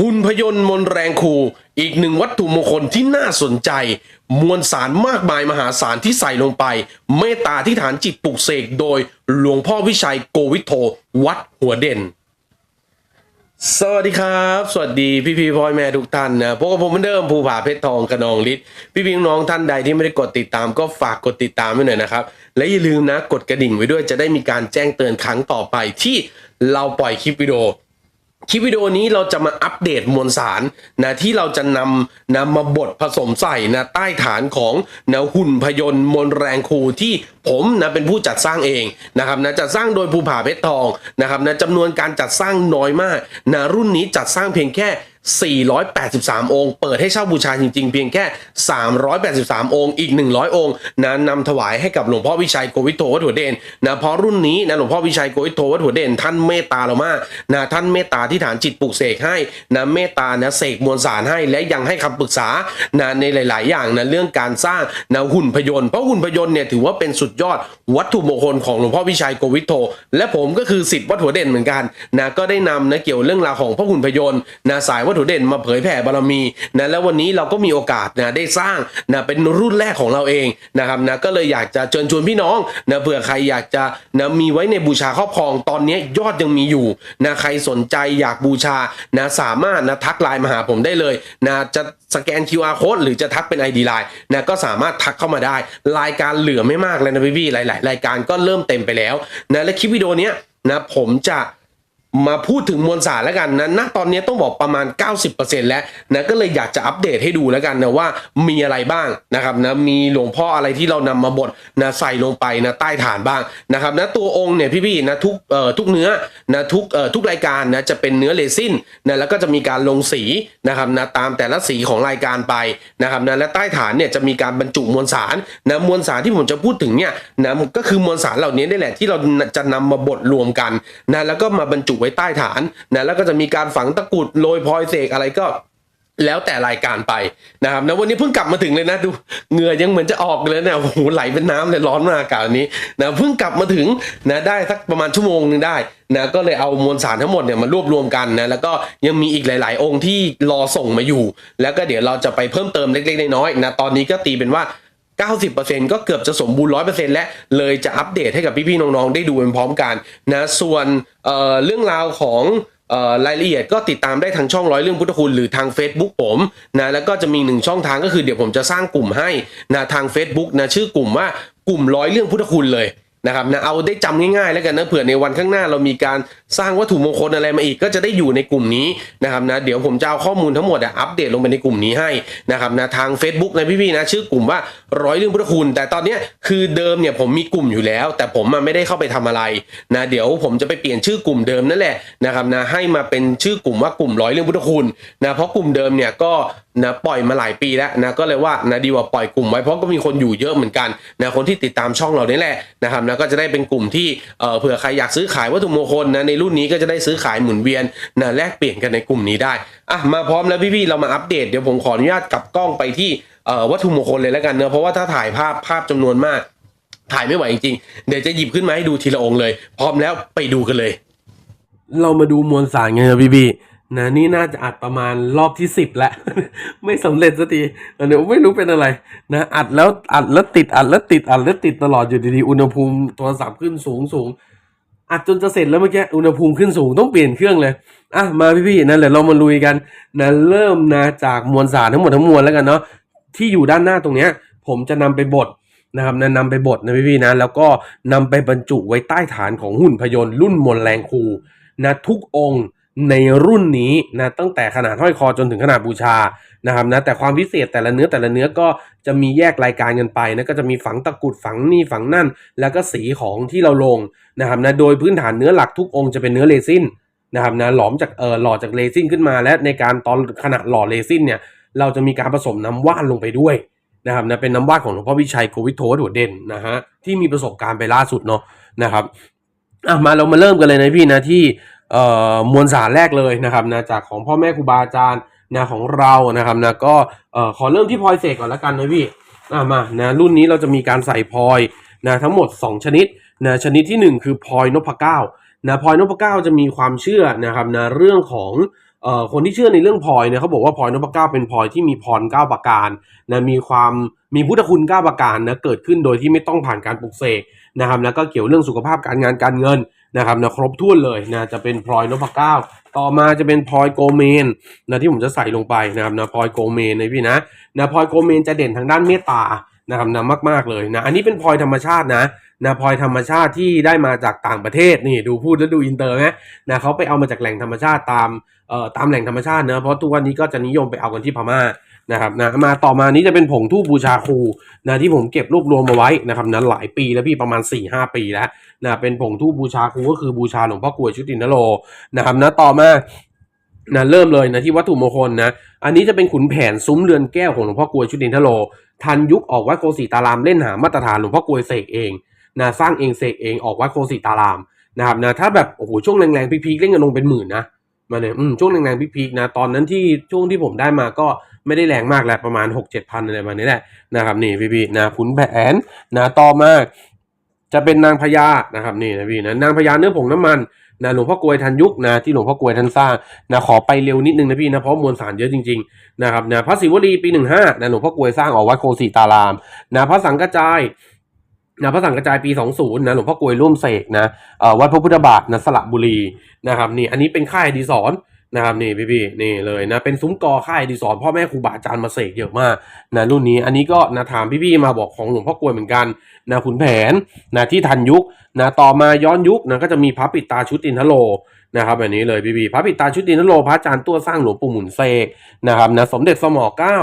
หุ่นพยนต์มนแรงคูอีกหนึ่งวัตถุมงคลที่น่าสนใจ มวลสารมากมายมหาศาลที่ใส่ลงไป เมตตาที่ฐานจิตปลุกเสกโดยหลวงพ่อวิชัยโกวิทโทวัดหัวเด่น สวัสดีครับ สวัสดีพี่พี่พ่อแม่ทุกท่านนะพบกับผมเหมือนเดิมภูผาเพชรทองกระนองฤทธิ์พี่พี่น้องท่านใดที่ไม่ได้กดติดตามก็ฝากกดติดตามไว้หน่อยนะครับ และอย่าลืมนะกดกระดิ่งไว้ด้วยจะได้มีการแจ้งเตือนครั้งต่อไปที่เราปล่อยคลิปวิดีโอ คลิปวิดีโอนี้เราจะมาอัปเดตมวลสารนะที่เราจะนำนำมาบดผสมใส่นะใต้ฐานของนะหุ่นพยนต์มนต์แรงครูที่ผมนะเป็นผู้จัดสร้างเองนะครับนะจัดสร้างโดยภูผาเพชรทองนะครับนะจำนวนการจัดสร้างน้อยมากนะรุ่นนี้จัดสร้างเพียงแค่ 483 องค์ เปิดให้เช่าบูชาจริงๆ เพียงแค่ 383 องค์ อีก 100 องค์นะนำถวายให้กับหลวงพ่อวิชัยโกวิทโทวัดหัวเด่นนะเพราะรุ่นนี้นะหลวงพ่อวิชัยโกวิทโทวัดหัวเด่น ท่านเมตตาเรามากนะท่านเมตตาที่ฐานจิตปลุกเสกให้นะเมตตานะเสกมวลสารให้และยังให้คำปรึกษานะในหลาย ๆ อย่างนะเรื่องการสร้างนะหุ่นพยนต์เพราะหุ่นพยนต์เนี่ยถือว่าเป็นสุดยอดวัตถุมงคลของหลวงพ่อวิชัยโกวิทโทและผมก็คือสิทธิ์วัดหัวเด่นเหมือนกันนะก็ได้นำนะเกี่ยวเรื่องราวของพระหุ่นพยนต์นะสายวัตถุเด่นมาเผยแผ่บารมีนะแล้ววันนี้เราก็มีโอกาสนะได้สร้างนะเป็นรุ่นแรกของเราเองนะครับนะก็เลยอยากจะเชิญชวนพี่น้องนะเผื่อใครอยากจะนะมีไว้ในบูชาครอบครองตอนนี้ยอดยังมีอยู่นะใครสนใจอยากบูชานะสามารถนะทักไลน์มาหาผมได้เลยนะจะสแกน QR code หรือจะทักเป็น ID ไลน์นะก็สามารถทักเข้ามาได้ รายการเหลือไม่มากเลยนะพี่ๆหลาย ๆ รายการก็เริ่มเต็มไปแล้วนะและคลิปวิดีโอนี้นะผมจะ มาพูดถึงมวลสารแล้วกันนะณตอนนี้ต้องบอกประมาณ 90%แล้วนะก็เลยอยากจะอัปเดตให้ดูแล้วกันนะว่ามีอะไรบ้างนะครับนะมีหลวงพ่ออะไรที่เรานำมาบดนะใส่ลงไปนะใต้ฐานบ้างนะครับนะตัวองค์เนี่ยพี่ๆนะทุกเอ่อทุกเนื้อนะทุกเอ่อทุกรายการนะจะเป็นเนื้อเรซินนะแล้วก็จะมีการลงสีนะครับนะตามแต่ละสีของรายการไปนะครับนะและใต้ฐานเนี่ยจะมีการบรรจุมวลสารนะมวลสารที่ผมจะพูดถึงเนี่ยนะก็คือมวลสารเหล่านี้นี่แหละที่เราจะนำมาบดรวมกันนะแล้วก็มาบรรจุว้ใต้ฐานนะแล้วก็จะมีการฝังตะกุดโรยพลอยเสกอะไรก็แล้วแต่รายการไปนะครับนะวันนี้เพิ่งกลับมาถึงเลยนะดูเหงื่อยังเหมือนจะออกเลยเนี่ยโอ้โหไหลเป็นน้ำเลยร้อนมากอากาศนี้นะเพิ่งกลับมาถึงนะได้สักประมาณชั่วโมงหนึงได้นะก็เลยเอามวลสารทั้งหมดเนี่ยมารวบรวมกันนะแล้วก็ยังมีอีกหลาย ๆ องค์ที่รอส่งมาอยู่ แล้วก็เดี๋ยวเราจะไปเพิ่มเติมเล็ก ๆ น้อยๆนะตอนนี้ก็ตีเป็นว่า 90%ก็เกือบจะสมบูรณ์ 100%และเลยจะอัปเดตให้กับพี่ๆน้องๆ ได้ดูเป็นพร้อมกันนะส่วนเอ่อเรื่องราวของรายละเอียดก็ติดตามได้ทางช่องร้อยเรื่องพุทธคุณหรือทาง Facebook ผมนะแล้วก็จะมีหนึ่งช่องทางก็คือเดี๋ยวผมจะสร้างกลุ่มให้นะทาง Facebook นะชื่อกลุ่มว่ากลุ่มร้อยเรื่องพุทธคุณเลยนะครับนะเอาได้จำง่ายๆแล้วกันนะเผื่อในวันข้างหน้าเรามีการ สร้างวัตถุมงคลอะไรมาอีกก็จะได้อยู่ในกลุ่มนี้นะครับนะเดี๋ยวผมจะเอาข้อมูลทั้งหมดอัปเดตลงไปในกลุ่มนี้ให้นะครับนะทาง Facebook นะพี่ๆนะชื่อกลุ่มว่าร้อยเรื่องพุทธคุณ แต่ตอนนี้คือเดิมเนี่ยผมมีกลุ่มอยู่แล้ว แต่ผมไม่ได้เข้าไปทำอะไรนะเดี๋ยวผมจะไปเปลี่ยนชื่อกลุ่มเดิมนั่นแหละนะครับนะให้มาเป็นชื่อกลุ่มว่ากลุ่มร้อยเรื่องพุทธคุณนะเพราะกลุ่มเดิมเนี่ยก็นะปล่อยมาหลายปีแล้วนะก็เลยว่านะดีกว่าปล่อยกลุ่มไว้เพราะก็มีคนอยู่เยอะเหมือนกันนะคนที่ติดตามช่องเราเนี่ยแหละนะครับนะก็จะได้เป็นกลุ่มที่เออเผื่อใครอยากซื้อขายวัตถุมงคลนะในรุ่นนี้ก็จะได้ซื้อขายหมุนเวียนนะแลกเปลี่ยนกันในกลุ่มนี้ได้อะมาพร้อมแล้วพี่ๆเรามาอัปเดตเดี๋ยวผมขออนุญาตกลับกล้องไปที่วัตถุมงคลเลยแล้วกันเนะเพราะว่าถ้าถ่ายภาพภาพจำนวนมาก ถ่ายไม่ไหวจริงๆเดี๋ยวจะหยิบขึ้นมาให้ดูทีละองค์เลย พร้อมแล้วไปดูกันเลย เรามาดูมวลสารไงครับพี่พี่ๆนะนี่น่าจะอัดประมาณรอบที่สิบแล้ว ไม่สำเร็จสักทีเดี๋ยวไม่รู้เป็นอะไรนะอัดแล้วอัดแล้วติดอัดแล้วติดอัดแล้วติดตลอดอยู่ดีๆอุณหภูมิโทรศัพท์ขึ้นสูงสูง อัดจนจะเสร็จแล้วเมื่อกี้อุณหภูมิขึ้นสูงต้องเปลี่ยนเครื่องเลยอะมาพี่ๆนั่นแหละเรามาลุยกันนะเริ่มนะจากมวลสารทั้งหมดทั้งมวลแล้วกันเนาะที่อยู่ด้านหน้าตรงเนี้ย ผมจะนำไปบดนะครับนะนำไปบดนะพี่ๆนะแล้วก็นำไปบรรจุไว้ใต้ฐานของหุ่นพยนต์รุ่นมวลแรงคูนะทุกองค์ ในรุ่นนี้นะตั้งแต่ขนาดห้อยคอจนถึงขนาดบูชานะครับนะแต่ความพิเศษแต่ละเนื้อแต่ละเนื้อก็จะมีแยกรายการกันไปนะก็จะมีฝังตะกุดฝังนี่ฝังนั่น แล้วก็สีของที่เราลงนะครับนะโดยพื้นฐานเนื้อหลักทุกองค์จะเป็นเนื้อเรซินนะครับนะหลอมจากเออหล่อจากเรซินขึ้นมา และในการตอนขณะหล่อเรซินเนี่ยเราจะมีการผสมน้ำว่านลงไปด้วยนะครับนะเป็นน้ำว่าดของหลวงพ่อวิชัยโควิทโทวัดหัวเด่นนะฮะที่มีประสบการณ์ไปล่าสุดเนาะนะครับอะมาเรามาเริ่มกันเลยนะพี่นะที่ มวลสารแรกเลยนะครับนะจากของพ่อแม่ครูบาอาจารย์นะของเรานะครับนะก็เอ่อขอเริ่มที่พลอยเสกก่อนละกันนะพี่อะมานะรุ่นนี้เราจะมีการใส่พลอยนะทั้งหมด 2 ชนิดนะชนิดทีหนึ่1 คือพลอยนพเก้านะพลอยนพเก้าจะมีความเชื่อนะครับนะเรื่องของเอ่อคนที่เชื่อในเรื่องพลอยเนี่ยเขาบอกว่าพลอยนพเก้าเป็นพลอยที่มีพรเก้าประการนะมีความมีพุทธคุณเก้าประการนะเกิดขึ้นโดยที่ไม่ต้องผ่านการปลุกเสกนะครับแล้วก็เกี่ยวเรื่องสุขภาพการงานการเงิน นะครับนะครบถ้วนเลยนะจะเป็นพลอยนพเก้าต่อมาจะเป็นพลอยโกเมนนะที่ผมจะใส่ลงไปนะครับนะพลอยโกเมนนะพี่นะนะพลอยโกเมนจะเด่นทางด้านเมตตานะครับนะมากๆเลยนะอันนี้เป็นพลอยธรรมชาตินะนะพลอยธรรมชาติที่ได้มาจากต่างประเทศนี่ดูพูดแล้วดูอินเตอร์ไหมนะเขาไปเอามาจากแหล่งธรรมชาติตามเอ่อตามแหล่งธรรมชาติเนะเพราะทุกวันนี้ก็จะนิยมไปเอากันที่พม่า นะครับนะมาต่อมานี้จะเป็นผงทูบบูชาครูนะที่ผมเก็บรวบรวมมาไว้นะครับนะหลายปีแล้วพี่ประมาณ4ี่หปีแล้วนะเป็นผงทูบบูชาครูก็คือบูชาหลวงพ่อกลวยชุตินโลนะครับนะต่อมานะเริ่มเลยนะที่วัตถุมงคลนะ อันนี้จะเป็นขุนแผนซุ้มเรือนแก้วของหลวงพ่อกลวยชุตินทโล ทันยุคออกวัดโกสีตารามเล่นหามาตรฐานหลวงพ่อกลวยเสกเองนะสร้างเองเสกเองออกวัดโกสีตารามนะครับนะถ้าแบบโอ้โหช่วงแรงๆพีคๆเล่นกันลงเป็นหมื่นนะมาเนี่ยอืมช่วงแรงๆพีคๆนะตอนนั้นที่ช่วงที่ผมได้มาก็ ไม่ได้แรงมากแหละประมาณหกเจ็ดพันอะไรประมาณนี้แหละนะครับนี่พี่ๆนะขุนแผนนะต่อมาจะเป็นนางพญานะครับนี่นะพี่นะนางพญาเนื้อผงน้ำมันนะหลวงพ่อกลวยทันยุคนะที่หลวงพ่อกลวยท่านสร้างนะขอไปเร็วนิดนึงนะพี่นะเพราะมวลสารเยอะจริงๆนะครับนะพระศิวลีปีหนึ่งห้านะหลวงพ่อกลวยสร้างออกวัดโคสีตารามนะพระสังกระจายนะพระสังกระจายปี 20นะหลวงพ่อกลวยร่วมเสกนะเอ่อวัดพระพุทธบาทนะสระบุรีนะครับนี่อันนี้เป็นค่ายดีศรน นะครับนี่พี่พี่ๆนี่เลยนะเป็นซุ้มกอค่ายดีศรพ่อแม่ครูบาอาจารย์มาเสกเยอะมากนะรุ่นนี้อันนี้ก็นะถามพี่พี่ๆมาบอกของหลวงพ่อกลวยเหมือนกันนะขุนแผนนะที่ทันยุคนะต่อมาย้อนยุคนะก็จะมีพระปิดตาชุตินทโลนะครับแบบนี้เลยพี่พี่ๆพระปิดตาชุตินทโลพระอาจารย์ตัวสร้างหลวงปู่หมุนเสกนะครับนะสมเด็จสมอเก้า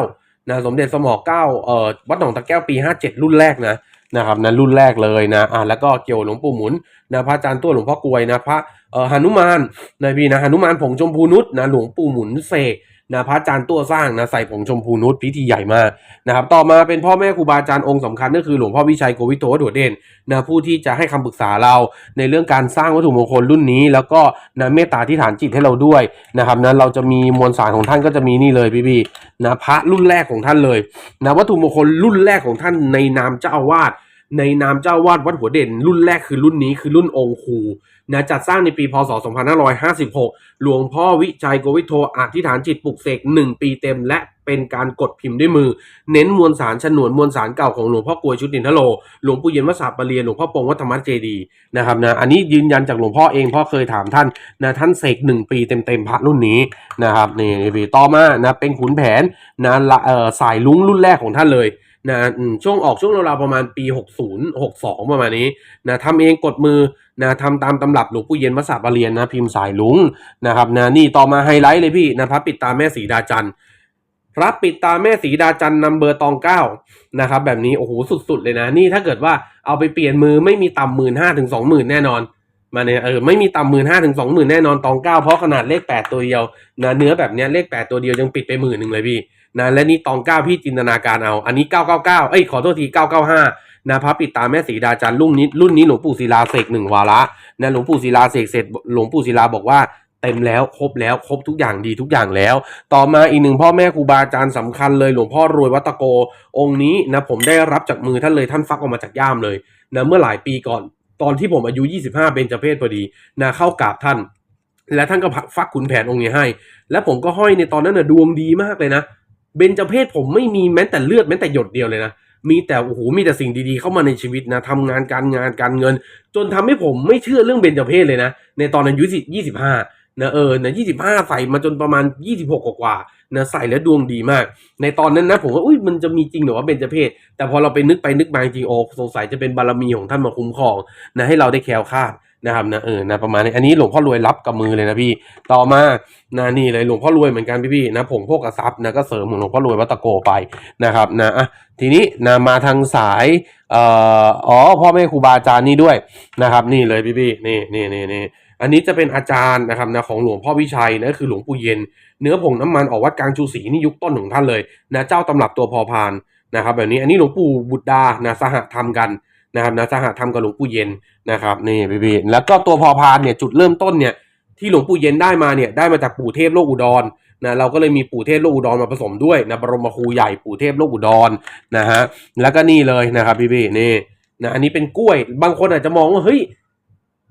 นะสมเด็จสมอเก้าเอ่อวัดหนองตะแก้วปี 57 รุ่นแรกนะ นะครับนะรุ่นแรกเลยนะอ่าแล้วก็เกี่ยวหลวงปู่หมุนนะพระอาจารย์ตัวหลวงพ่อกลวยนะพระเอ่อหนุมานนะพี่นะหนุมานผงชมพูนุษนะหลวงปู่หมุนเสก นะพระอาจารย์ตัวสร้างนะใส่ผงชมพูนุชพิธีใหญ่มากนะครับต่อมาเป็นพ่อแม่ครูบาอาจารย์องค์สำคัญก็คือหลวงพ่อวิชัยโกวิโตวัดหัวเด่นนะผู้ที่จะให้คำปรึกษาเราในเรื่องการสร้างวัตถุมงคลรุ่นนี้ แล้วก็นะเมตตาที่ฐานจิตให้เราด้วยนะครับนะเราจะมีมวลสารของท่านก็จะมีนี่เลยพี่พี่นะพระรุ่นแรกของท่านเลยนะวัตถุมงคลรุ่นแรกของท่านในนามเจ้าอาวาสในนามเจ้าอาวาดวัดหัวเด่น รุ่นแรกคือรุ่นนี้คือรุ่นองค์ครู นะจัดสร้างในปีพศ 2556 หลวงพ่อวิชัยโกวิโทอธิษฐานจิตปลุกเสก 1 ปีเต็ม และเป็นการกดพิมพ์ด้วยมือ เน้นมวลสารฉนวนมวลสารเก่าของหลวงพ่อกลวยชุดดินทโล หลวงปู่เย็นวสาปเรียนหลวงพ่อปงวัดธรรมเจดีนะครับนะอันนี้ยืนยันจากหลวงพ่อเองพ่อเคยถามท่านนะท่านเสกหนึ่งปีเต็มๆพระรุ่นนี้นะครับนี่ต่อมานะเป็นขุนแผนนะละเออสายลุงรุ่นแรกของท่านเลยนะช่วงออกช่วงราวๆประมาณปี 60 62 ประมาณนี้นะทำเองกดมือ นะทำตามตำรับหลวงปู่เย็นวัดสาปะเรียนนะพิมพ์สายลุงนะครับนะนี่ต่อมาไฮไลท์เลยพี่นะพระปิดตาแม่สีดาจันทร์พระปิดตาแม่สีดาจันทร์นำเบอร์ตองเก้านะครับแบบนี้โอ้โหสุดๆเลยนะ นี่ถ้าเกิดว่าเอาไปเปลี่ยนมือไม่มีต่ำหมื่นห้าถึงสองหมื่นแน่นอนมาเนี่ยเออไม่มีต่ำหมื่นห้าถึงสองหมื่นแน่นอนตองเก้าเพราะขนาดเลขแปดตัวเดียวนะเนื้อแบบนี้เลขแปดตัวเดียวยังปิดไปหมื่นหนึ่งเลยพี่นะและนี่ตองเก้าพี่จินตนาการเอา อันนี้เก้าเก้าเก้าเอ้ยขอโทษทีเก้าเก้าห้า นะพระปิดตาแม่สีดาจันรุ่นนี้รุ่นนี้หลวงปู่ศิลาเสกหนึ่งวาระนะหลวงปู่ศิลาเสกเสร็จหลวงปู่ศิลาบอกว่าเต็มแล้วครบแล้วครบทุกอย่างดีทุกอย่างแล้ว ต่อมาอีกหนึ่งพ่อแม่ครูบาอาจารย์สำคัญเลยหลวงพ่อรวยวัตโก องค์นี้นะผมได้รับจากมือท่านเลยท่านฟักออกมาจากย่ามเลยนะเมื่อหลายปีก่อน ตอนที่ผมอายุ 25เบญจเพศพอดีนะเข้ากราบท่าน และท่านก็ฟักขุนแผนองค์นี้ให้ และผมก็ห้อยในตอนนั้นนะดวงดีมากเลยนะเบญจเพศผมไม่มีแม้แต่เลือดแม้แต่หยดเดียวเลยนะ มีแต่โอ้โหมีแต่สิ่งดีๆเข้ามาในชีวิตนะทำงานการงานการเงิน จนทำให้ผมไม่เชื่อเรื่องเบญจเพศเลยนะ ในตอนอายุยี่สิบห้านะเออนะยี่สิบห้าใส่มาจนประมาณยี่สิบหกกว่าๆนะใส่แล้วดวงดีมาก ในตอนนั้นนะผมว่าอุ้ยมันจะมีจริงหรือว่าเบญจเพศ แต่พอเราไปนึกไปนึกมาจริงโอ้สงสัยจะเป็นบารมีของท่านมาคุ้มครองนะให้เราได้แคล้วคลาด นะครับนะเออนะประมาณนี้อันนี้หลวงพ่อรวยรับกับมือเลยนะพี่ต่อมานะนี่เลยหลวงพ่อรวยเหมือนกันพี่ๆนะผงพวกกระซับนะก็เสริมของหลวงพ่อรวยวัตะโกไปนะครับนะอะทีนี้นะมาทางสายเอ่ออ๋อพ่อแม่ครูบาอาจารย์นี่ด้วยนะครับ นี่เลยพี่ๆนี่นี่นี่นี่อันนี้จะเป็นอาจารย์นะครับนะของหลวงพ่อวิชัยนะคือหลวงปู่เย็น เนื้อผงน้ำมันออกวัดกลางชูศรีนี่ยุคต้นของท่านเลยนะเจ้าตำรับตัวพอพานนะครับแบบนี้อันนี้หลวงปู่บุตรดานะสหธรรมกัน นะครับนะสหธรรมกับหลวงปู่เย็นนะครับนี่พี่ๆแล้วก็ตัวพอพานเนี่ยจุดเริ่มต้นเนี่ยที่หลวงปู่เย็นได้มาเนี่ยได้มาจากปู่เทพโลกอุดรนะเราก็เลยมีปู่เทพโลกอุดรมาผสมด้วยนะบรมครูใหญ่ปู่เทพโลกอุดรนะฮะแล้วก็นี่เลยนะครับพี่ๆนี่นะอันนี้เป็นกล้วยบางคนอาจจะมองว่าเฮ้ย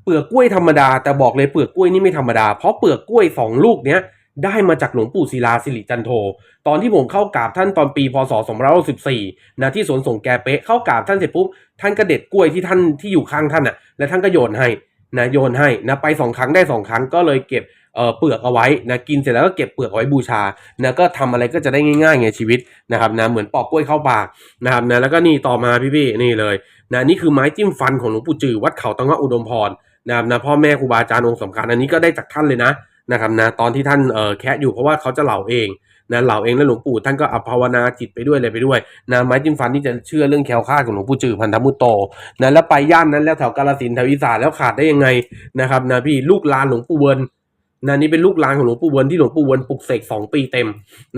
เปลือกกล้วยธรรมดาแต่บอกเลยเปลือกกล้วยนี่ไม่ธรรมดาเพราะเปลือกกล้วยสองลูกเนี้ย ได้มาจากหลวงปู่ศิลาสิริจันโท ตอนที่ผมเข้ากราบท่านตอนปีพศ2514นะที่สวนสงแกเป๊ะเข้ากราบท่านเสร็จปุ๊บท่านก็เด็ดกล้วยที่ท่านที่อยู่ข้างท่านอะแล้วท่านก็โยนให้นะโยนให้นะไปสองครั้งได้สองครั้งก็เลยเก็บเอ่อเปลือกเอาไว้นะกินเสร็จแล้วก็เก็บเปลือกเอาไว้บูชานะก็ทำอะไรก็จะได้ง่ายๆไงชีวิตนะครับนะเหมือนปอกกล้วยเข้าปากนะครับนะแล้วก็นี่ต่อมาพี่ๆนี่เลยนะนี่คือไม้จิ้มฟันของหลวงปู่จือวัดเขาตังงะอุดมพรนะครับนะพ่อแม่ครูบาอาจารย์องค์สำคัญอันนี้ก็ได้จากท่านเลยนะ นะครับนะตอนที่ท่านเอ่อแคะอยู่เพราะว่าเขาจะเหล่าเองนะเหล่าเองแล้วหลวงปู่ท่านก็อภาวนาจิตไปด้วยเลยไปด้วยนะไม้จิ้มฟันที่จะเชื่อเรื่องแคล้วคาดของหลวงปู่จือพันธมุตโตนะแล้วไปย่านนั้นแล้วแถวกาลสินแถวอีสานแล้วขาดได้ยังไงนะครับนะพี่ลูกหลานหลวงปู่เวิร์นนะนี่เป็นลูกหลานของหลวงปู่เวิร์นที่หลวงปู่เวิร์นปลุกเสกสองปีเต็ม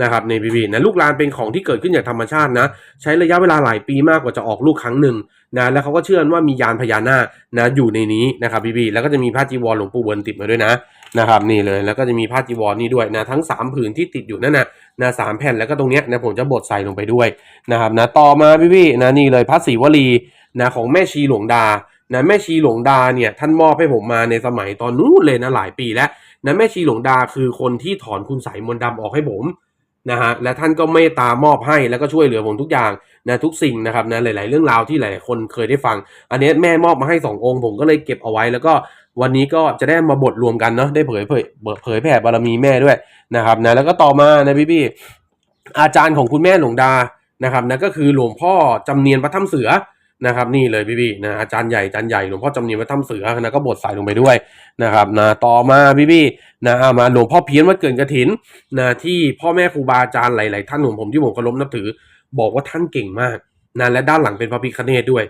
นะครับในพี่พี่นะลูกหลานเป็นของที่เกิดขึ้นจากธรรมชาตินะ ใช้ระยะเวลาหลายปีมากกว่าจะออกลูกครั้งหนึ่งนะแล้วเขาก็เชื่อว่ามียานพญานาคนะอยู่ในนี้นะครับพี่พี่แล้วก็จะมีผ้าจีวรหลวงปู่เวิร์นติดมาด้วยนะ นะครับนี่เลยแล้วก็จะมีผ้าจีวรนี่ด้วยนะทั้ง 3 ผืนที่ติดอยู่นั่นนะนะสามแผ่นแล้วก็ตรงเนี้ยนะผมจะบดใส่ลงไปด้วยนะครับนะต่อมาพี่พี่ๆนะนี่เลยพระศรีวลีนะของแม่ชีหลวงดานะแม่ชีหลวงดาเนี่ยท่านมอบให้ผมมาในสมัยตอนนู้นเลยนะหลายปีแล้วนะแม่ชีหลวงดาคือคนที่ถอนคุณใสยมนต์ดำออกให้ผมนะฮะและท่านก็เมตตามอบให้แล้วก็ช่วยเหลือผมทุกอย่างนะทุกสิ่งนะครับนะหลาย ๆ เรื่องราวที่หลายๆคนเคยได้ฟัง อันนี้แม่มอบมาให้สององค์ ผมก็เลยเก็บเอาไว้แล้วก็ วันนี้ก็จะได้มาบทรวมกันเนาะได้เผยเผยเผยแผ่บารมีแม่ด้วยนะครับนะแล้วก็ต่อมานะพี่พี่อาจารย์ของคุณแม่หลวงดานะครับนะก็คือหลวงพ่อจำเนียนพระถ้ำเสือนะครับนี่เลยพี่พี่ๆนะอาจารย์ใหญ่อาจารย์ใหญ่หลวงพ่อจำเนียนพระถ้ำเสือนะก็บทใส่ลงไปด้วยนะครับนะต่อมาพี่พี่ๆนะมาหลวงพ่อเพี้ยนวัดเกิดกระถินนะที่พ่อแม่ครูบาอาจารย์หลาย ๆ ท่านของผมที่ผมเคารพนับถือ บอกว่าท่านเก่งมากนะและด้านหลังเป็นพระพิฆเนศด้วย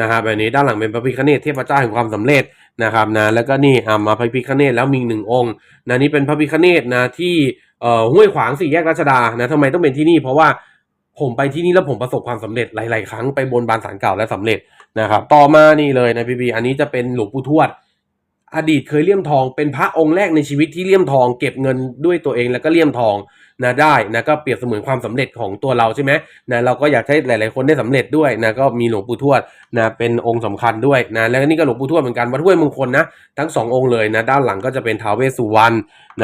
นะครับแบบนี้ด้านหลังเป็นพระพิฆเนศเทพเจ้าแห่งความสำเร็จ นะครับนะแล้วก็นี่อ่ามาพระพิฆเนศแล้วมีหนึ่งองค์นะนี่เป็นพระพิฆเนศนะที่เอ่อห้วยขวางสี่แยกรัชดานะทำไมต้องเป็นที่นี่ เพราะว่าผมไปที่นี่แล้วผมประสบความสำเร็จหลาย ๆ ครั้งไปบนบานสารเก่าและสำเร็จนะครับต่อมานี่เลยนะพี่บีอันนี้จะเป็นหลวงปู่ทวด อดีตเคยเลี่ยมทองเป็นพระองค์แรกในชีวิตที่เลี่ยมทอง เก็บเงินด้วยตัวเองแล้วก็เลี่ยมทอง นะได้นะก็เปรียบเสมือนความสำเร็จของตัวเราใช่ไหมนะเราก็อยากให้หลาย ๆ คนได้สำเร็จด้วยนะก็มีหลวงปู่ทวดนะเป็นองค์สำคัญด้วยนะแล้วนี่ก็หลวงปู่ทวดเหมือนกันวัดห้วยมงคลนะทั้งสององค์เลยนะด้านหลังก็จะเป็นท้าวเวสสุวรรณ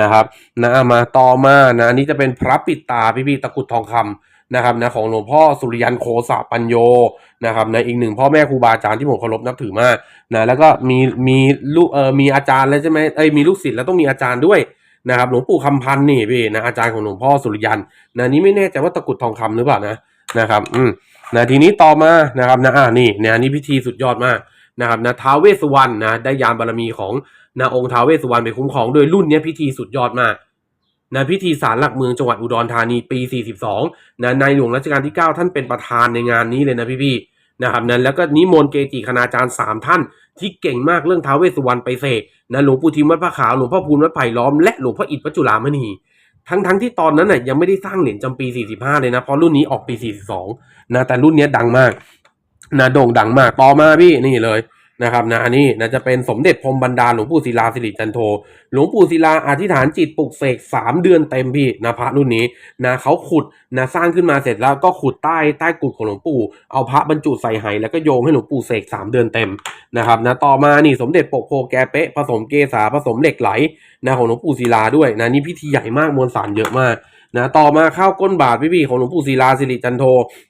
นะครับนะมาต่อมานะอันนี้จะเป็นพระปิดตาพี่พี่ตะกุดทองคำนะครับนะของหลวงพ่อสุริยันโคสาปัญโยนะครับนะอีกหนึ่งพ่อแม่ครูบาอาจารย์ที่ผมเคารพนับถือมากนะแล้วก็มีมีลูกเออมีอาจารย์แล้วใช่ไหมเอ้ยมีลูกศิษย์แล้วต้องมีอาจารย์ด้วย นะครับหลวงปู่คำพันธ์นี่พี่นะอาจารย์ของหลวงพ่อสุริยันนะนี้ไม่แน่ใจว่าตะกุดทองคำหรือเปล่านะนะครับอืมนะทีนี้ต่อมานะครับนะอ่านี่เนี่ยนนี้พิธีสุดยอดมากนะครับนะท้าวเวสวรรณนะได้ยานบารมีของนะองค์ท้าวเวสวรรณไปคุ้มครองโดยรุ่นเนี้ยพิธีสุดยอดมากนะพิธีศาลหลักเมืองจังหวัดอุดรธานีปี 42นะในหลวงรัชกาลที่ 9 ท่านเป็นประธานในงานนี้เลยนะพี่ๆนะครับนั้นแล้วก็นิมนต์เกจิคณาจารย์ 3 ท่าน ที่เก่งมากเรื่องท้าเวสุวรรณไปเสกนะหลวงปู่ทิมวัดพระขาวหลวงพ่อพูนวัดไผ่ล้อมและหลวงพ่ออิฐวัดจุฬามณีทั้งทั้งที่ตอนนั้นน่ะยังไม่ได้สร้างเหรียญจำปี 45 เลยนะเพราะรุ่นนี้ออกปี 42 นะแต่รุ่นเนี้ยดังมากนะโด่งดังมากต่อมาพี่นี่เลย นะครับนะอันนี้นะจะเป็นสมเด็จพรมบรรดาลหลวงปู่ศิลาสิริจันโท หลวงปู่ศิลาอธิษฐานจิตปลุกเสกสามเดือนเต็มพี่นะพระรุ่นนี้นะเขาขุดนะสร้างขึ้นมาเสร็จแล้วก็ขุดใต้ใต้กุฏของหลวงปู่เอาพระบรรจุใส่ไหแล้วก็โยงให้หลวงปู่เสกสามเดือนเต็มนะครับนะต่อมานี่สมเด็จปกโพแกเป๊ะผสมเกษาผสมเหล็กไหลนะของหลวงปู่ศิลาด้วยนะนี่พิธีใหญ่มากมวลสารเยอะมาก นะต่อมาข้าวก้นบาทพี่ๆของหลวงปู่ศิลาสิริจันโท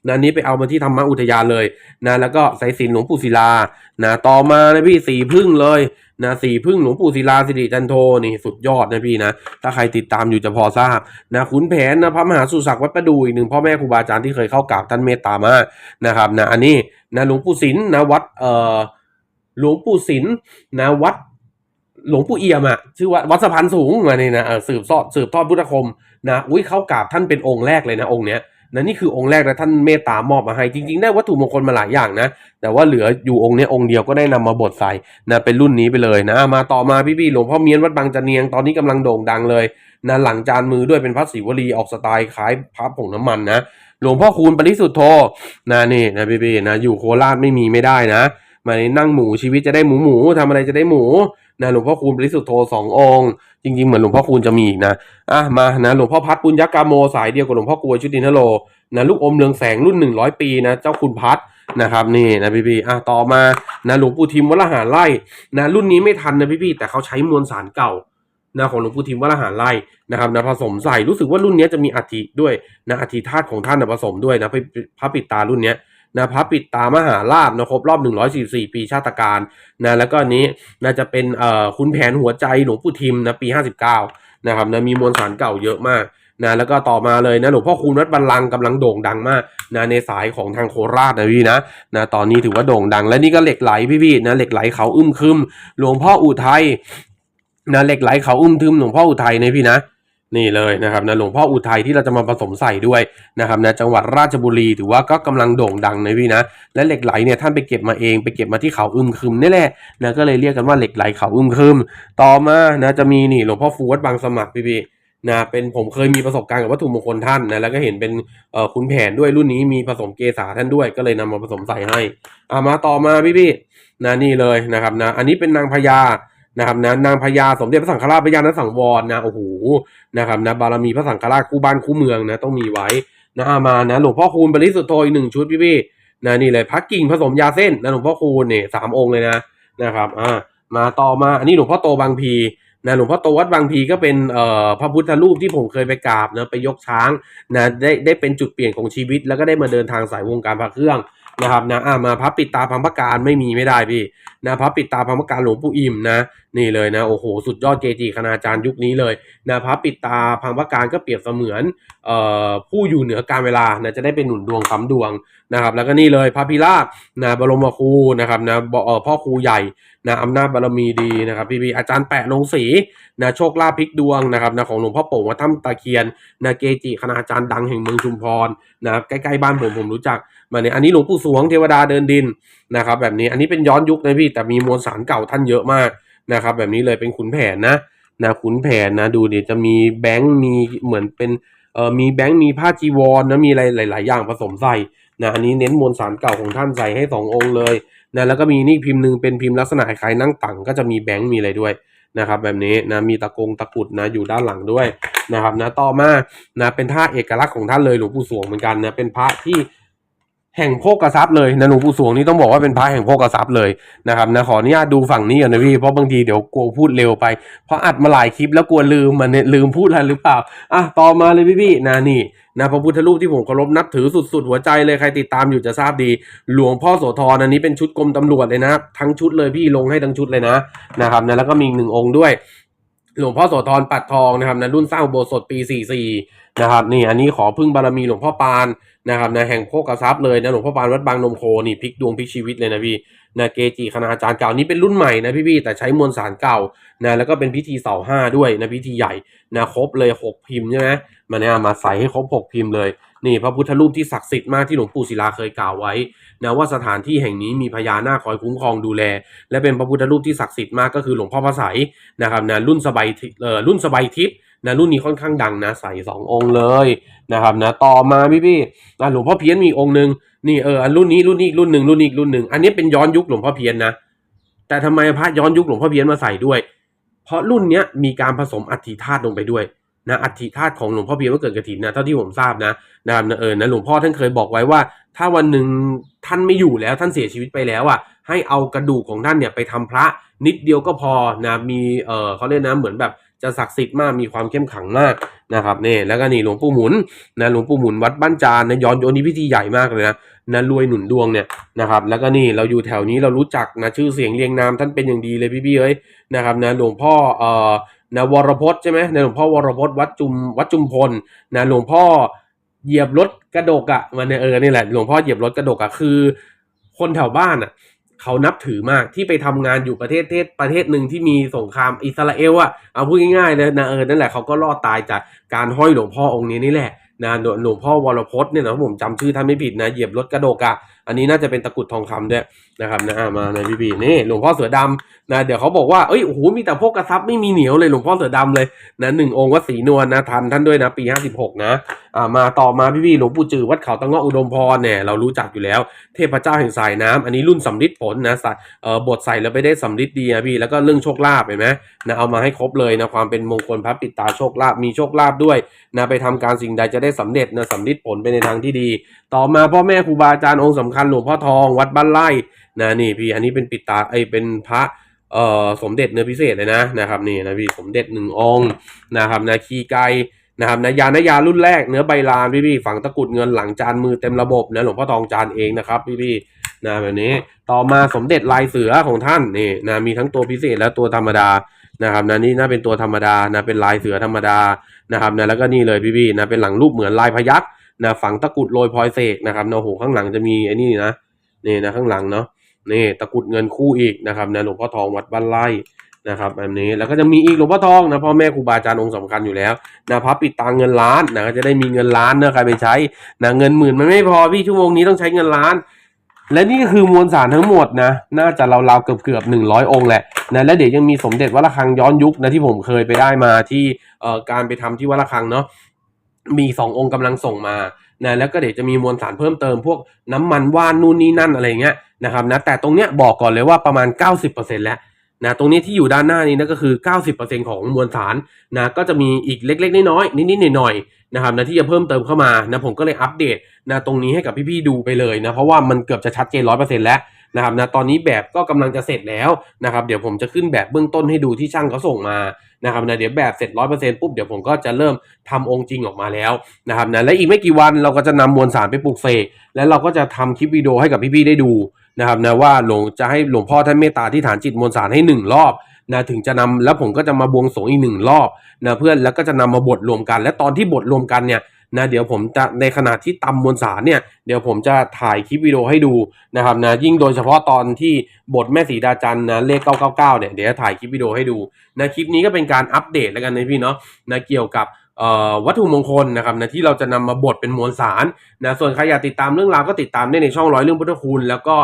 นะนี้ไปเอามาที่ธรรมอุทยานเลยนะแล้วก็สายสิญจนหลวงปู่ศิลานะต่อมานะพี่สีพึ่งเลยนะสีพึ่งหลวงปู่ศิลาสิริจันโทนี่สุดยอดนะพี่นะถ้าใครติดตามอยู่จะพอทราบนะขุนแผนนะพระมหาสุศักวัดประดูอีกหนึ่งพ่อแม่ครูบาอาจารย์ที่เคยเข้ากราบท่านเมตตามากนะครับนะอันนี้นะหลวงปู่ศิลป์นะวัดเอ่อหลวงปู่ศิลป์นะวัด หลวงปู่เอี่ยมอะชื่อว่าวัดสะพานสูงมาเนี่ยนะเออสืบทอดสืบทอดพุทธคมนะอุ้ยเข้ากราบท่านเป็นองค์แรกเลยนะองค์เนี้ยนะนี่คือองค์แรกนะท่านเมตตามอบมาให้จริงๆ ได้วัตถุมงคลมาหลายอย่างนะ แต่ว่าเหลืออยู่องค์นี้องค์เดียวก็ได้นำมาบดใส่นะเป็นรุ่นนี้ไปเลยนะ มาต่อมาพี่ๆหลวงพ่อเมียนวัดบางจะเนียงตอนนี้กำลังโด่งดังเลยนะหลังจานมือด้วยเป็นพระศิวลีออกสไตล์คล้ายพระผงน้ำมันนะหลวงพ่อคูณปริสุทธโธนะนี่นะพี่ๆนะอยู่โคราชไม่มีไม่ได้นะมานั่งหมูชีวิตจะได้หมูหมูทำอะไรจะได้หมู นะหลวงพ่อคูณบริสุทธโธสององค์จริงๆเหมือนหลวงพ่อคูณจะมีอีกนะอะมานะหลวงพ่อพัดปุญญกาโมสายเดียวกับหลวงพ่อกลวยชุตินทโลนะลูกอมเรืองแสงรุ่นหนึ่งร้อยปีนะเจ้าคุณพัดนะครับนี่นะพี่พี่ๆอะต่อมานะหลวงปู่ทิมวัดละหารไร่นะรุ่นนี้ไม่ทันนะพี่พี่ๆแต่เขาใช้มวลสารเก่านะของหลวงปู่ทิมวรหารไล่นะครับนะผสมใส่รู้สึกว่ารุ่นนี้จะมีอัฐิด้วยนะอัฐิธาตุของท่านนะผสมด้วยนะพระพระปิดตารุ่นเนี้ย นะพระปิดตามหาราชนะครบรอบ 144 ปีชาติการนะแล้วก็อันนี้นะจะเป็นเอ่อคุณแผนหัวใจหลวงปู่ทิมนะปี 59นะครับนะมีมวลสารเก่าเยอะมากนะแล้วก็ต่อมาเลยนะหลวงพ่อคูณวัดบัลลังก์กำลังโด่งดังมากนะในสายของทางโคราชนะพี่นะนะตอนนี้ถือว่าโด่งดัง และนี่ก็เหล็กไหลพี่ๆนะเหล็กไหลเขาอึ้มครึมหลวงพ่ออุทัยนะเหล็กไหลเขาอึ้มทึมหลวงพ่ออุทัยนะพี่นะ นี่เลยนะครับนะหลวงพ่ออุทัยที่เราจะมาผสมใส่ด้วยนะครับนะจังหวัดราชบุรีถือว่าก็กำลังโด่งดังนะพี่นะ และเหล็กไหลเนี่ยท่านไปเก็บมาเองไปเก็บมาที่เขาอึมครึมนี่แหละนะก็เลยเรียกกันว่าเหล็กไหลเขาอึมครึม ต่อมานะจะมีนี่หลวงพ่อฟูวัดบางสมัครพี่พี่นะเป็นผมเคยมีประสบการณ์กับวัตถุมงคลท่านนะแล้วก็เห็นเป็นเอ่อคุณแผนด้วยรุ่นนี้มีผสมเกษาท่านด้วยก็เลยนำมาผสมใส่ให้อ่ามาต่อมาพี่พี่นะนี่เลยนะครับนะอันนี้เป็นนางพญา นะครับนะนางพญาสมเด็จพระสังฆราชพญานสังวรนะโอ้โหนะครับนะบารมีพระสังฆราชคู่บ้านคู่เมืองนะต้องมีไว้นะมานะหลวงพ่อคูณบริสุทธิ์โทอีกหนึ่งชุดพี่พี่นะนี่เลยพักกิ่งผสมยาเส้นนะหลวงพ่อคูณเนี่ยสามองค์เลยนะนะครับอ่ามาต่อมาอันนี้หลวงพ่อโตบางพีนะหลวงพ่อโตวัดบางพีก็เป็นเอ่อพระพุทธรูปที่ผมเคยไปกราบนะไปยกช้างนะได้ได้เป็นจุดเปลี่ยนของชีวิต แล้วก็ได้มาเดินทางสายวงการพระเครื่องนะครับนะอ่ามาพระปิดตาพังพระการไม่มีไม่ได้พี่นะพระปิดตาพังพระการหลวงปู่อิ่มนะ นี่เลยนะโอ้โหสุดยอดเกจิคณาจารย์ยุคนี้เลยนะพระปิดตาพังพระการก็เปรียบเสมือนออผู้อยู่เหนือการเวลานะจะได้เป็นหนุนดวงคำดวงนะครับ แล้วก็นี่เลยพระพิราบนะบรมครูนะครับนะบอพ่อครูใหญ่นะอำนาจบารมีดีนะครับพี่พีอาจารย์แปะลงสีนะโชคลาภพลิกดวงนะครับนะของหลวงพ่อโป่งวัดถ้ำตะเคียนนะเกจิคณาจารย์ดังแห่งเมืองชุมพรนะครับใกล้ๆบ้านผมผมรู้จักมาเนี่ยอันนี้หลวงปู่สวงเทวดาเดินดินนะครับแบบนี้อันนี้เป็นย้อนยุคนะพี่แต่มีมวลสารเก่าท่านเยอะมาก นะครับแบบนี้เลยเป็นขุนแผนนะนะขุนแผนนะดูดิจะมีแบงค์มีเหมือนเป็นเอ่อมีแบงค์มีผ้าจีวรนะมีอะไรหลาย ๆ อย่างผสมใส่นะอันนี้เน้นมวลสารเก่าของท่านใส่ให้สององค์เลยนะแล้วก็มีนี่พิมพ์หนึ่งเป็นพิมพ์ลักษณะคล้ายนั่งตังก็จะมีแบงค์มีอะไรด้วยนะครับแบบนี้นะมีตะกงตะกุดนะอยู่ด้านหลังด้วยนะครับนะต่อมานะเป็นท่าเอกลักษณ์ของท่านเลยหลวงปู่สวงเหมือนกันนะเป็นพระที่ แห่งโภกทรัพย์เลยนะหลวงปู่สวงนี่ต้องบอกว่าเป็นพระแห่งโภกทรัพย์เลยนะครับนะขออนุญาตดูฝั่งนี้ก่อนนะพี่เพราะบางทีเดี๋ยวกลัวพูดเร็วไป เพราะอัดมาหลายคลิปแล้วกลัวลืมมันเนี่ยลืมพูดอะไรหรือเปล่าอะต่อมาเลยพี่พี่ๆนะนี่นะพระพุทธรูปที่ผมเคารพนับถือสุดๆ หัวใจเลยใครติดตามอยู่จะทราบดี หลวงพ่อโสธรอันนี้เป็นชุดกรมตำรวจเลยนะทั้งชุดเลยพี่ลงให้ทั้งชุดเลยนะนะครับนะแล้วก็มีอีกหนึ่งองค์ด้วยหลวงพ่อโสธรปัดทองนะครับนะรุ่นสร้างโบสถปี 44 นะครับนี่อันนี้ขอพึ่งบารมีหลวงพ่อปาน นะครับนะแห่งโภกทรัพย์เลยนะหลวงพ่อปานวัดบางนมโคนี่พลิกดวงพลิกชีวิตเลยนะพี่นะเกจิคณาจารย์เก่านี่เป็นรุ่นใหม่นะพี่พี่ๆแต่ใช้มวลสารเก่านะแล้วก็เป็นพิธีเสาห้าด้วยนะพิธีใหญ่นะครบเลยหกพิมพ์ใช่ไหมมาเนี่ยมาใส่ให้ครบหกพิมพ์เลยนี่พระพุทธรูปที่ศักดิ์สิทธิ์มากที่หลวงปู่ศิลาเคยกล่าวไว้นะว่าสถานที่แห่งนี้มีพญานาคคอยคุ้มครองดูแล และเป็นพระพุทธรูปที่ศักดิ์สิทธิ์มากก็คือหลวงพ่อพระไสยนะครับนะรุ่นสบายทิเอ่อรุ่นสบายทิพย์นะรุ่นนี้ค่อนข้างดังนะใส่สององค์เลย นะครับนะต่อมาพี่พี่นะหลวงพ่อเพี้ยนมีองค์หนึ่งนี่เอออันรุ่นนี้รุ่นนี้อีกรุ่นหนึ่งรุ่นนี้อีกรุ่นหนึ่งอันนี้เป็นย้อนยุคหลวงพ่อเพี้ยนนะแต่ทำไมพระย้อนยุคหลวงพ่อเพี้ยนมาใส่ด้วย เพราะรุ่นเนี้ยมีการผสมอัฐิธาตุลงไปด้วยนะอัฐิธาตุของหลวงพ่อเพียรว่าเกิดกระถินนะเท่าที่ผมทราบนะนะครับนะเออนะหลวงพ่อท่านเคยบอกไว้ว่า ถ้าวันหนึ่งท่านไม่อยู่แล้วท่านเสียชีวิตไปแล้วอะให้เอากระดูกของท่านเนี่ยไปทำพระนิดเดียวก็พอนะมีเออเขาเรียกนะเหมือนแบบจะศักดิ์สิทธิ์มากมีความเข้มขังมาก นะครับนี่แล้วก็นี่หลวงปู่หมุนนะหลวงปู่หมุนวัดบ้านจานนะย้อนโยนนี่พิธีใหญ่มากเลยนะนะรวยหนุนดวงเนี่ยนะครับแล้วก็นี่เราอยู่แถวนี้เรารู้จักนะชื่อเสียงเรียงนามท่านเป็นอย่างดีเลยพี่ๆเอ้ยนะครับนะหลวงพ่อเอ่อนะวรพจน์ใช่ไหมนะหลวงพ่อวรพจน์วัดจุมวัดจุมพลนะหลวงพ่อเหยียบรถกระดกอะ่ะมันเนี่ยเออนี่แหละหลวงพ่อเหยียบรถกระดกอะ่ะคือ คนแถวบ้านอะ่ะ เขานับถือมากที่ไปทำงานอยู่ประเทศเทศประเทศหนึ่งที่มีสงครามอิสราเอลอะ่ะเอาพูดง่ายๆเลยนะเออนั่นแหละเขาก็รอดตายจากการห้อยหลวงพ่อองค์นี้นี่แหละนะหลวงหลวงพ่อวรพจน์เนี่ยนะผมจำชื่อท่านไม่ผิดนะเหยียบรถกระโดกอะ่ะ อันนี้น่าจะเป็นตะกุดทองคำด้วยนะครับนะอะมาในพี่บีนี่หลวงพ่อเสือดำนะเดี๋ยวเขาบอกว่าเอ้ยโอ้โหมีแต่พวกกระซับไม่มีเหนียวเลยหลวงพ่อเสือดำเลยนะหนึ่งองค์วัดศรีนวลนะทันท่านด้วยนะปีห้าสิบหกนะอ่ามาต่อมาพี่พี่หลวงปู่จือวัดเขาตะเงาะอุดมพรเนี่ยเรารู้จักอยู่แล้ว เทพเจ้าแห่งสายน้ำอันนี้รุ่นสำลิดผลนะใส่เอ่อบทใส่แล้วไปได้สำลิดดีนะพี่แล้วก็เรื่องโชคลาภเห็นไหมนะเอามาให้ครบเลยนะความเป็นมงคลพระปิดตาโชคลาภมีโชคลาภด้วยนะไปทำการสิ่งใดจะได้สำเร็จนะสำลิดผลไปในทางที่ดี ต่อมาพ่อแม่ครูบาอาจารย์องค์สำคัญหลวงพ่อทองวัดบ้านไร่นะนี่พี่อันนี้เป็นปิดตาไอเป็นพระเอ่อสมเด็จเนื้อพิเศษเลยนะนะครับนี่นะพี่สมเด็จหนึ่งองค์นะครับนะคีไกนะครับนะยานยารุ่นแรกเนื้อใบลานพี่พี่ฝังตะกุดเงินหลังจานมือเต็มระบบนะหลวงพ่อทองจานเองนะครับพี่พี่นะแบบนี้ต่อมาสมเด็จลายเสือของท่านนี่นะมีทั้งตัวพิเศษและตัวธรรมดานะครับนะนี่น่าเป็นตัวธรรมดานะเป็นลายเสือธรรมดานะครับนะแล้วก็นี่เลยพี่พี่นะเป็นหลังรูปเหมือนลายพยักษ นะฝังตะกุดโรยพลอยเสกนะครับนะโหข้างหลังจะมีไอ้นี่นะนี่นะข้างหลังเนาะนี่ตะกุดเงินคู่อีกนะครับนะหลวงพ่อทองวัดบ้านไร่นะครับแบบนี้แล้วก็จะมีอีกหลวงพ่อทองนะพ่อแม่ครูบาอาจารย์องค์สำคัญอยู่แล้วนะพระปิดตาเงินล้านนะก็จะได้มีเงินล้านเนอะใครไปใช้นะเงินหมื่นมันไม่พอพี่ชั่วโมงนี้ต้องใช้เงินล้าน และนี่ก็คือมวลสารทั้งหมดนะน่าจะราวๆเกือบเกือบหนึ่งร้อยองค์แหละนะและเดี๋ยวยังมีสมเด็จวัดระฆังย้อนยุคนะที่ผมเคยไปได้มาที่เอ่อการไปทำที่วัดระฆังเนาะ มีสององค์กำลังส่งมานะแล้วก็เดี๋ยวจะมีมวลสารเพิ่มเติมพวกน้ำมันว่านนู่นนี่นั่นอะไรเงี้ยนะครับนะแต่ตรงเนี้ยบอกก่อนเลยว่าประมาณ 90%แล้วนะตรงนี้ที่อยู่ด้านหน้านี้นะก็คือ 90%ของมวลสารนะก็จะมีอีกเล็ก ๆ น้อยๆนิดๆหน่อยๆนะครับนะที่จะเพิ่มเติมเข้ามานะผมก็เลยอัปเดตนะตรงนี้ให้กับพี่ๆดูไปเลยนะเพราะว่ามันเกือบจะชัดเจน 100%แล้ว นะครับนะตอนนี้แบบก็กำลังจะเสร็จแล้วนะครับเดี๋ยวผมจะขึ้นแบบเบื้องต้นให้ดูที่ช่างเขาส่งมานะครับนะเดี๋ยวแบบเสร็จ100%ปุ๊บเดี๋ยวผมก็จะเริ่มทำองค์จริงออกมาแล้วนะครับนะและอีกไม่กี่วันเราก็จะนำมวลสารไปปลูกเสกและเราก็จะทำคลิปวิดีโอให้กับพี่ๆได้ดูนะครับนะว่าหลวงจะให้หลวงพ่อท่านเมตตาที่ฐานจิตมวลสารให้หนึ่งรอบนะถึงจะนำแล้วผมก็จะมาบวงสรวงอีกหนึ่งรอบนะเพื่อนแล้วก็จะนำมาบดรวมกัน และตอนที่บดรวมกันเนี่ย นะเดี๋ยวผมจะในขณะที่ตำมวลสารเนี่ยเดี๋ยวผมจะถ่ายคลิปวิดีโอให้ดูนะครับนะยิ่งโดยเฉพาะตอนที่บทแม่สีดาจันนะเลข 999 เนี่ยเดี๋ยวจะถ่ายคลิปวิดีโอให้ดูนะคลิปนี้ก็เป็นการอัปเดตแล้วกันนะพี่เนาะนะเกี่ยวกับ วัตถุมงคลนะครับนะที่เราจะนำมาบดเป็นมวลสารนะส่วนใครอยากติดตามเรื่องราวก็ติดตามได้ในช่องร้อยเรื่องพุทธคุณ แล้วก็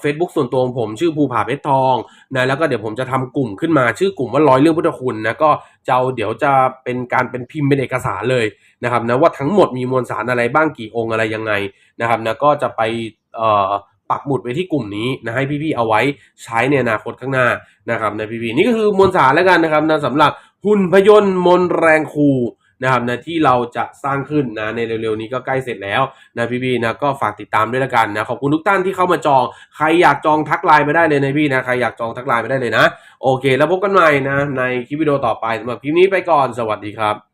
เฟซบุ๊กส่วนตัวของผมชื่อภูผาเพชรทองนะแล้วก็เดี๋ยวผมจะทำกลุ่มขึ้นมาชื่อกลุ่มว่าร้อยเรื่องพุทธคุณนะก็จะเเดี๋ยวจะเป็นการเป็นพิมพ์เป็นเอกสารเลยนะครับนะว่าทั้งหมดมีมวลสารอะไรบ้างกี่องค์อะไรยังไงนะครับนะก็จะไปปักหมุดไว้ที่กลุ่มนี้นะให้พี่ๆเอาไว้ใช้ในอนาคตข้างหน้านะครับนะพี่ๆนี่ก็คือมวลสารแล้วกันนะครับนะสำหรับหุ่นพยนต์มนแรงคู นะครับนะที่เราจะสร้างขึ้นนะในเร็วๆนี้ก็ใกล้เสร็จแล้วนะพี่พี่ๆนะก็ฝากติดตามด้วยละกันนะขอบคุณทุกท่านที่เข้ามาจอง ใครอยากจองทักไลน์ไปได้เลยนะพี่นะใครอยากจองทักไลน์ไปได้เลยนะ โอเค แล้วพบกันใหม่นะในคลิปวิดีโอต่อไปสำหรับคลิปนี้ไปก่อนสวัสดีครับ